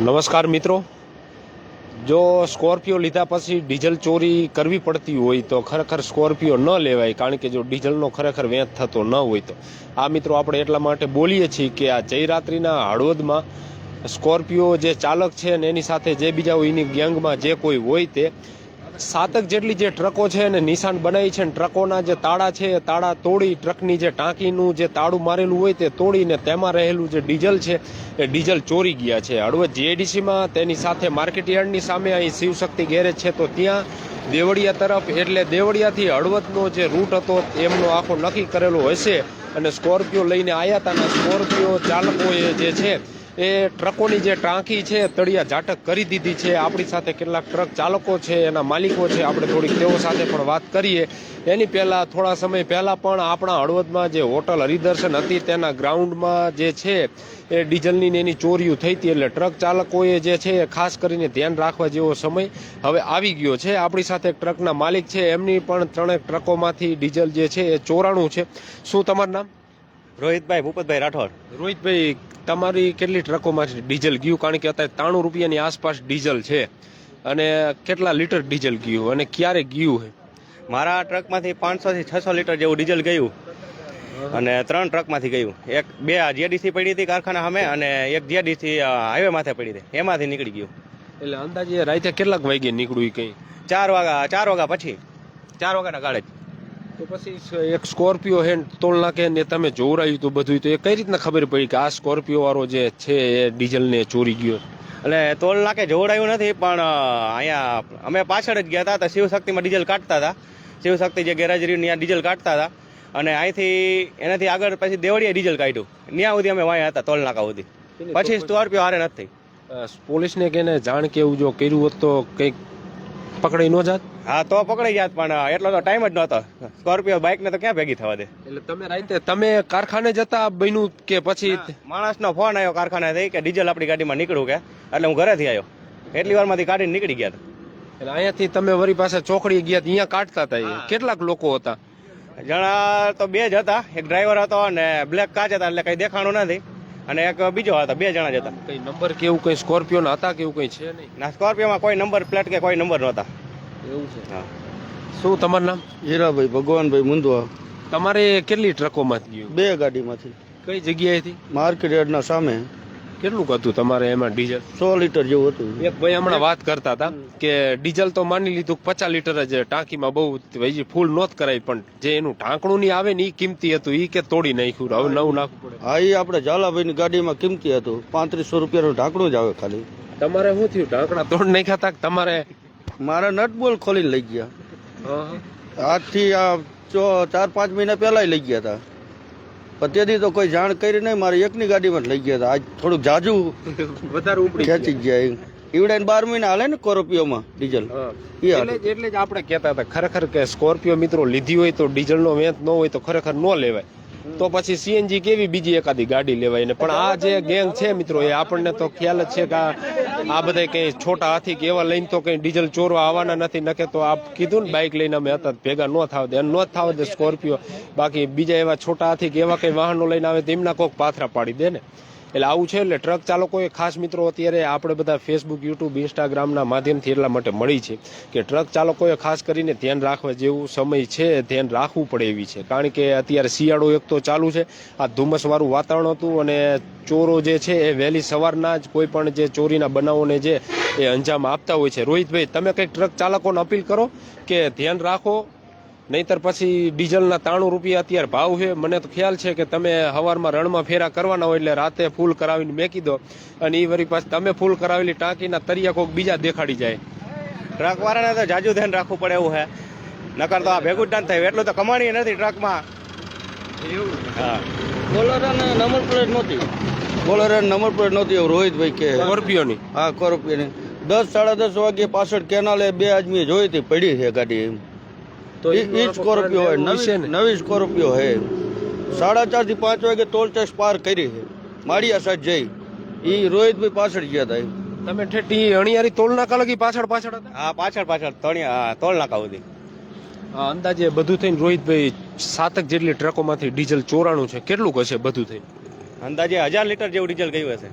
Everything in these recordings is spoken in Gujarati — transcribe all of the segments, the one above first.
નમસ્કાર મિત્રો. જો સ્કોર્પિયો લીધા પછી ડીઝલ ચોરી કરવી પડતી હોય તો ખરેખર સ્કોર્પિયો ન લેવાય, કારણ કે જો ડીઝલનો ખરેખર વેચ થતો ન હોય તો. આ મિત્રો આપણે એટલા માટે બોલીએ છીએ કે આ જયરાત્રિના હળવદમાં સ્કોર્પિયો જે ચાલક છે ને એની સાથે જે બીજા હોય એની ગેંગમાં જે કોઈ હોય તે સાતક જેટલી જે ટ્રકો છે એને નિશાન બનાવી છે અને ટ્રકોના જે તાળા છે તાળા તોડી ટ્રકની જે ટાંકીનું જે તાળું મારેલું હોય તે તોડીને તેમાં રહેલું જે ડીઝલ છે એ ડીઝલ ચોરી ગયા છે. હળવદ જીએડીસીમાં તેની સાથે માર્કેટ યાર્ડની સામે અહીં શિવશક્તિ ગેરેજ છે તો ત્યાં દેવળિયા તરફ એટલે દેવળિયાથી હળવદનો જે રૂટ હતો એમનો આખો નક્કી કરેલો હશે અને સ્કોર્પિયો લઈને આવ્યા હતા અને સ્કોર્પિયો ચાલકોએ જે છે એ ટ્રકોની જે ટાંકી છે, તળિયા ઝાટક કરી દીધી છે. આપણી સાથે કેટલાક ટ્રક ચાલકો છે, એના માલિકો છે. આપણે થોડીક તેઓ સાથે પણ વાત કરીએ. એની પહેલાં થોડા સમય પહેલાં પણ આપણા હળવદમાં જે હોટલ હરિદર્શન હતી, તેના ગ્રાઉન્ડમાં જે છે, એ ડીઝલની એની ચોરીઓ થઈ હતી. એટલે ટ્રક ચાલકોએ જે છે, એ ખાસ કરીને ધ્યાન રાખવા જેવો સમય હવે આવી ગયો છે. આપણી સાથે ટ્રકના માલિક છે. એમની પણ ત્રણેક ટ્રકોમાંથી ડીઝલ જે છે, એ ચોરાણું છે. શું તમારું નામ? રોહિતભાઈ ભૂપતભાઈ રાઠોડ. રોહિતભાઈ તમારી કેટલી ટ્રકોમાંથી ડીઝલ ગયું? કારણ કે અત્યારે ત્રાણું રૂપિયાની આસપાસ ડીઝલ છે. અને કેટલા લીટર ડીઝલ ગયું? અને ક્યારે ગયું છે મારા ટ્રકમાંથી પાંચસો થી છસો લીટર જેવું ડીઝલ ગયું. અને ત્રણ ટ્રકમાંથી ગયું. એક બે જીએડીસી પડી હતી કારખાના સામે અને એક જીએડીસી હાઈવે માથે પડી હતી. એમાંથી નીકળી ગયું. એટલે અંદાજે રાતે કેટલાક વાગે નીકળ્યું કઈ? ચાર વાગા ચાર વાગ્યા પછી. ચાર વાગ્યાના ગાળે જ. તો પછી એક સ્કોર્પિયો હે તોલ નાખે ને તમે જોવરાયું તું બધું. તો એ કઈ રીતના ખબર પડી કે આ સ્કોર્પિયો વાળો જે છે એ ડીઝલને ચોરી ગયો? એટલે તોલ નાકે જોડાયું નથી પણ અહીંયા અમે પાછળ જ ગયા હતા તો શિવશક્તિમાં ડીઝલ કાઢતા હતા. શિવશક્તિ જે ગેરેજ રહ્યું ત્યાં ડીઝલ કાઢતા હતા. અને અહીંથી એનાથી આગળ પછી દેવળીએ ડીઝલ કાઢ્યું. ત્યાં સુધી અમે વાયા હતા તોલ નાકા સુધી. પછી સ્કોર્પિયો હારે નથી. પોલીસને કેને જાણ કેવું જો કર્યું હોત તો કંઈક પકડાઈ ન જાત? હા તો પકડાઈ જાત પણ એટલો તો ટાઈમ જ નહોતો. સ્કોર્પિયો બાઇક ને તો ક્યાં ભેગી થવા દે? એટલે તમે રાતે તમે કારખાને જતા બન્યું કે પછી માણસનો ફોન આવ્યો કારખાને થઈ કે ડીઝલ આપણી ગાડીમાં નીકળું કે એટલે હું ઘરેથી આવ્યો. એટલી વારમાંથી કાઢીને નીકળી ગયા હતા. એટલે અહીંયાથી તમે વરી પાસે ચોકડી ગયા અહીંયા કાઢતા હતા. કેટલાક લોકો હતા? જણા તો બે જ હતા. એક ડ્રાઈવર હતો અને બ્લેક કાચ હતા એટલે કઈ દેખાણું નથી. અને એક બીજો હતો બે જણા જ હતા. કઈ નંબર કેવું કઈ સ્કોર્પિયો હતા કે એવું કઈ છે નહીં? ના સ્કોર્પિયોમાં કોઈ નંબર પ્લેટ કે કોઈ નંબર નહોતા. એવું છે. હા. શું તમારું નામ? હીરાભાઈ ભગવાનભાઈ મુંદવા. તમારે કેટલી ટ્રકોમાં ગયું? બે ગાડીમાંથી. કઈ જગ્યાએથી? માર્કેટ યાર્ડના સામે. કેટલું હતું તમારે એમાં ડીઝલ? સો લીટર જેવું હતું. એક ભાઈ હમણાં વાત કરતા હતા કે ડીઝલ તો માની લીધું પચાસ લીટર જ ટાંકીમાં બહુ હજી ફૂલ નોત કરાય પણ જે એનું ઢાંકણું ની આવે ને એ કિંમતી હતું એ કે તોડી નાખ્યું. હવે નવું નાખવું પડે. હા એ આપણે ઝાલાભાઈની ગાડીમાં કિંમતી હતું. પાંત્રીસો રૂપિયાનું ઢાંકણું જ આવે ખાલી. તમારે શું થયું? ઢાંકણા તોડ નાખ્યા હતા તમારે મારા નટ બોલ ખોલીને લઈ ગયા. આજથી આ ચાર પાંચ મહિના પહેલા લઈ ગયા હતા અત્યારથી તો કોઈ જાણ કરી નહીં મારે એકની ગાડીમાં લઈ ગયા હતા આજ થોડુંક જાજુ વધારે ઉપડી ખેંચી ગયા ઈવડાઈને બાર મહિના હાલે ને સ્કોર્પિયોમાં ડીઝલ. એટલે જ આપણે કહેતા હતા ખરેખર કે સ્કોર્પિયો મિત્રો લીધી હોય તો ડીઝલનો વેંત ન હોય તો ખરેખર ન લેવાય. તો પછી સીએનજી કેવી બીજી એકાદી ગાડી લેવાય ને? પણ આ જે ગેંગ છે મિત્રો એ આપણને તો ખ્યાલ જ છે કે આ આ બધા કઈ છોટા હાથી કે એવા લઈને તો કઈ ડીઝલ ચોરવા આવવાના નથી. નકે તો આપ કીધું ને બાઇક લઈને અમે હતા ભેગા ન થાવ દે. ન થાવ દે સ્કોર્પિયો બાકી બીજા એવા છોટા હાથી કે એવા કઈ વાહનો લઈને આવે તો એમના કોક પાથરા પાડી દે ને. એટલે આવું છે એટલે ટ્રક ચાલકોએ ખાસ મિત્રો અત્યારે આપણે બધા ફેસબુક યુટ્યુબ ઇન્સ્ટાગ્રામના માધ્યમથી એટલા માટે મળી છે કે ટ્રક ચાલકોએ ખાસ કરીને ધ્યાન રાખવા જેવું સમય છે, ધ્યાન રાખવું પડે એવી છે. કારણ કે અત્યારે શિયાળો એક તો ચાલુ છે, આ ધુમ્મસવાળું વાતાવરણ હતું અને ચોરો જે છે એ વહેલી સવારના જ કોઈ પણ જે ચોરીના બનાવોને જે એ અંજામ આપતા હોય છે. રોહિતભાઈ, તમે કંઈક ટ્રક ચાલકોને અપીલ કરો કે ધ્યાન રાખો નહીતર પછી ડીઝલના ત્રાણું રૂપિયા અત્યારે ભાવ છે. મને તો ખ્યાલ છે કે તમે હવારમાં રણમાં ફેરા કરવાના હોય એટલે રાતે ફૂલ કરાવીને મેકી દો અને એ વરી પાછી તમે ફૂલ કરાવેલી ટાંકીના તરિયા કોક બીજા દેખાડી જાય. ટ્રકવાળાને તો જાજુ ધ્યાન રાખવું પડે એવું હે. નકર તો આ ભેગું જ ના થાય. એટલું તો કમાણી નથી ટ્રકમાં. હા. બોલેરાને નંબર પ્લેટ નહોતી. બોલેરાને નંબર પ્લેટ નહોતી રોહિતભાઈ કે સ્કોર્પિયોની. હા કોરોપિયાની દસ સાડા દસ વાગે પાછળ કેનાલે બે આદમી જોઈ હતી પડી છે ગાડી એમ. તો એ જ સ્કોર્પિયો હોય નવી નવી સ્કોર્પિયો હે. સાડા ચારથી પાંચ વાગે ટોલ ટેક્સ પાર કરી છે. માળિયા સાઈડ જઈ એ રોહિતભાઈ પાછળ ગયા હતા તમે ઠેઠી અણિયારી ટોલ નાકા લગી પાછળ પાછળ હતા? હા પાછળ પાછળ તણિયા ટોલ નાકા સુધી. અંદાજે બધું થઈને રોહિતભાઈ સાતક જેટલી ટ્રકોમાંથી ડીઝલ ચોરાણું છે. કેટલું હશે બધું થઈને? અંદાજે હજાર લીટર જેવું ડીઝલ ગયું હશે.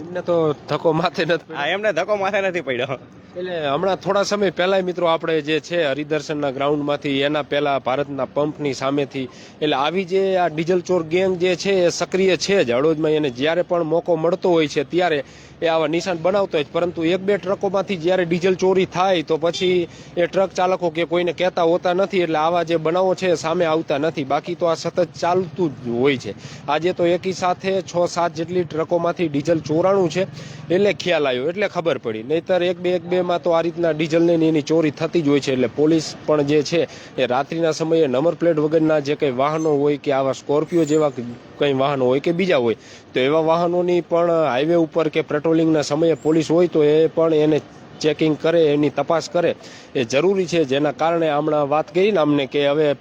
એમને તો ધક્કો માથે નથી એમને ધક્કો માથે નથી પડ્યો. એટલે હમણાં થોડા સમય પહેલા મિત્રો આપણે જે છે હરિદર્શનના ગ્રાઉન્ડમાંથી એના પહેલા ભારતના પંપની સામેથી, એટલે આવી જે આ ડીઝલ ચોર ગેંગ જે છે એ સક્રિય છે જ. હળવદમાં એને જ્યારે પણ મોકો મળતો હોય છે ત્યારે એ આવા નિશાન બનાવતો હોય છે. પરંતુ એક બે ટ્રકોમાંથી જ્યારે ડીઝલ ચોરી થાય તો પછી એ ટ્રક ચાલકો કે કોઈને કહેતા હોતા નથી, એટલે આવા જે બનાવો છે સામે આવતા નથી. બાકી તો આ સતત ચાલતું જ હોય છે. આજે તો એકી સાથે છ સાત જેટલી ટ્રકોમાંથી ડીઝલ ચોરાણું છે. એટલે ખ્યાલ આવ્યો, એટલે ખબર પડી. નહીતર એક બે એક બે માં તો આ રીતના ડીઝલની એની ચોરી થતી જ હોય છે એટલે પોલીસ પણ જે છે એ રાત્રિના સમયે નંબર પ્લેટ વગરના જે કંઈ વાહનો હોય કે આવા સ્કોર્પિયો જેવા કંઈ વાહનો હોય કે બીજા હોય, તો એવા વાહનોની પણ હાઈવે ઉપર કે પેટ્રોલિંગના સમયે પોલીસ હોય તો એ પણ એને ચેકિંગ કરે, એની તપાસ કરે. એ જરૂરી છે જેના કારણે હમણાં વાત કરીને અમને કે હવે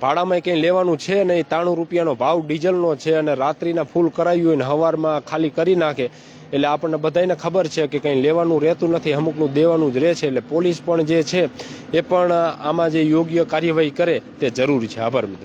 ભાડામાં કંઈ લેવાનું છે નહીં ત્રાણું રૂપિયાનો ભાવ ડીઝલનો છે અને રાત્રિના ફૂલ કરાવ્યું હોય ને સવારમાં ખાલી કરી નાખે, એટલે આપણને બધાને ખબર છે કે કંઈ લેવાનું રહેતું નથી, અમુકનું દેવાનું જ રહે છે, એટલે પોલીસ પણ જે છે એ પણ આમાં જે યોગ્ય કાર્યવાહી કરે તે જરૂરી છે. આભાર મિત્રો.